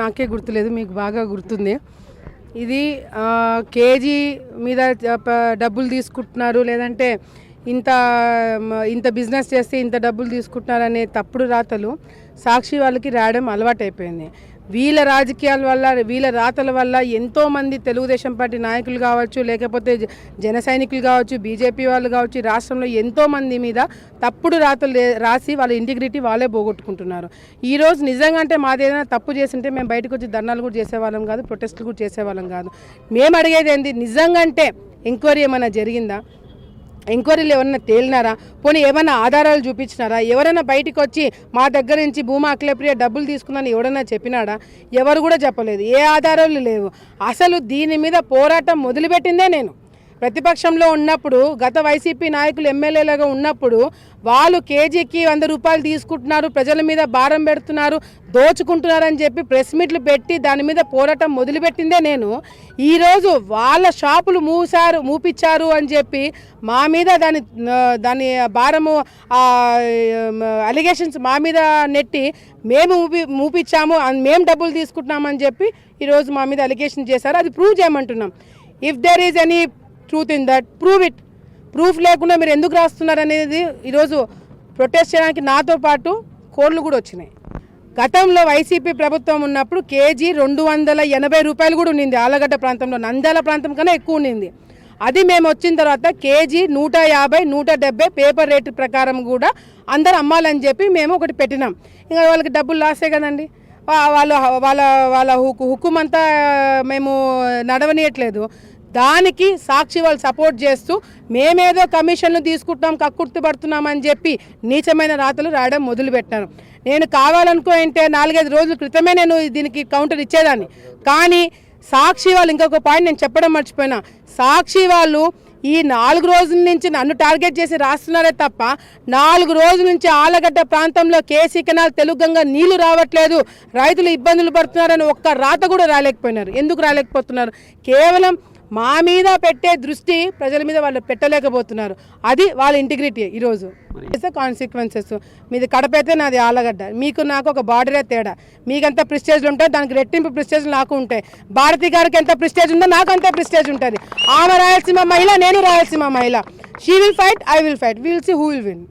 నాకే గుర్తులేదు మీకు బాగా గుర్తుంది. ఇది కేజీ మీద డబ్బులు తీసుకుంటున్నారు లేదంటే ఇంత ఇంత బిజినెస్ చేస్తే ఇంత డబ్బులు తీసుకుంటున్నారు అనే తప్పుడు రాతలు సాక్షి వాళ్ళకి రాయడం అలవాటైపోయింది. వీళ్ళ రాజకీయాల వల్ల వీళ్ళ రాతల వల్ల ఎంతోమంది తెలుగుదేశం పార్టీ నాయకులు కావచ్చు లేకపోతే జన సైనికులు కావచ్చు బీజేపీ వాళ్ళు కావచ్చు రాష్ట్రంలో ఎంతోమంది మీద తప్పుడు రాతలు లే- రాసి వాళ్ళ ఇంటిగ్రిటీ వాళ్ళే పోగొట్టుకుంటున్నారు. ఈరోజు నిజంగా అంటే మాది ఏదైనా తప్పు చేస్తుంటే మేము బయటకు వచ్చి ధర్నాలు కూడా చేసేవాళ్ళం కాదు ప్రొటెస్టులు కూడా చేసేవాళ్ళం కాదు. మేము అడిగేది ఏంది? నిజంగా అంటే ఎంక్వైరీ ఏమైనా జరిగిందా? ఎంక్వైరీలు ఎవరైనా తేలినారా? పోనీ ఏమైనా ఆధారాలు చూపించినారా? ఎవరైనా బయటికి వచ్చి మా దగ్గర నుంచి భూమా అఖిలప్రియ డబ్బులు తీసుకుందని ఎవరైనా చెప్పినాడా? ఎవరు కూడా చెప్పలేదు. ఏ ఆధారాలు లేవు. అసలు దీని మీద పోరాటం మొదలుపెట్టిందే నేను. ప్రతిపక్షంలో ఉన్నప్పుడు గత వైసీపీ నాయకులు ఎమ్మెల్యేలుగా ఉన్నప్పుడు వాళ్ళు కేజీకి వంద రూపాయలు తీసుకుంటున్నారు ప్రజల మీద భారం పెడుతున్నారు దోచుకుంటున్నారని చెప్పి ప్రెస్ మీట్లు పెట్టి దాని మీద పోరాటం మొదలుపెట్టిందే నేను. ఈరోజు వాళ్ళ షాపులు మూసారు మూపించారు అని చెప్పి మా మీద దాని దాని భారము అలిగేషన్స్ మా మీద నెట్టి మేము మూపి మూపించాము మేము డబ్బులు తీసుకుంటున్నామని చెప్పి ఈరోజు మా మీద అలిగేషన్ చేశారు. అది prove చేయమంటున్నాం. If there is any truth in that prove it proof లేకుండా మీరు ఎందుకు రాస్తున్నారు అనేది ఈరోజు ప్రొటెస్ట్ చేయడానికి నాతో పాటు కోడ్లు కూడా వచ్చినాయి. గతంలో వైసీపీ ప్రభుత్వం ఉన్నప్పుడు కేజీ రెండు వందల ఎనభై రూపాయలు కూడా ఉండింది ఆలగడ్డ ప్రాంతంలో నంద్యాల ప్రాంతం కన్నా ఎక్కువ ఉండింది. అది మేము వచ్చిన తర్వాత కేజీ నూట యాభై నూట డెబ్బై పేపర్ రేటు ప్రకారం కూడా అందరు అమ్మాలని చెప్పి మేము ఒకటి పెట్టినాం. ఇంకా వాళ్ళకి డబ్బులు లాసే కదండి. వాళ్ళ వాళ్ళ వాళ్ళ హుకు హుకుం అంతా మేము నడవనీయట్లేదు. దానికి సాక్షి వాళ్ళు సపోర్ట్ చేస్తూ మేమేదో కమిషన్లు తీసుకుంటున్నాం కక్కుర్తి పడుతున్నామని చెప్పి నీచమైన రాతలు రాయడం మొదలుపెట్టాను నేను కావాలనుకో అంటే నాలుగైదు రోజుల క్రితమే నేను దీనికి కౌంటర్ ఇచ్చేదాన్ని. కానీ సాక్షి వాళ్ళు ఇంకొక పాయింట్ నేను చెప్పడం మర్చిపోయినా. సాక్షి వాళ్ళు ఈ నాలుగు రోజుల నుంచి నన్ను టార్గెట్ చేసి రాస్తున్నారే తప్ప నాలుగు రోజుల నుంచి ఆలగడ్డ ప్రాంతంలో కేసీ కెనాల్ తెలుగంగా నీళ్ళు రావట్లేదు. రైతులు ఇబ్బందులు పడుతున్నారని ఒక్క రాత కూడా రాలేకపోయినారు ఎందుకు రాలేకపోతున్నారు కేవలం మా మీద పెట్టే దృష్టి ప్రజల మీద వాళ్ళు పెట్టలేకపోతున్నారు. అది వాళ్ళ ఇంటిగ్రిటీ ఈరోజు. కాన్సిక్వెన్సెస్ మీది కడప అయితే నాది ఆలగడ్డ. మీకు నాకు ఒక బార్డరే తేడా. మీకంత ప్రిస్టేజ్లు ఉంటాయి దానికి రెట్టింపు ప్రిస్టేజ్లు నాకు ఉంటాయి. భారతి గారికి ఎంత ప్రిస్టేజ్ ఉందో నాకు అంతే ప్రిస్టేజ్ ఉంటుంది. ఆమె రాయలసీమ మహిళ నేను రాయలసీమ మహిళ. She will fight I will fight will see who will win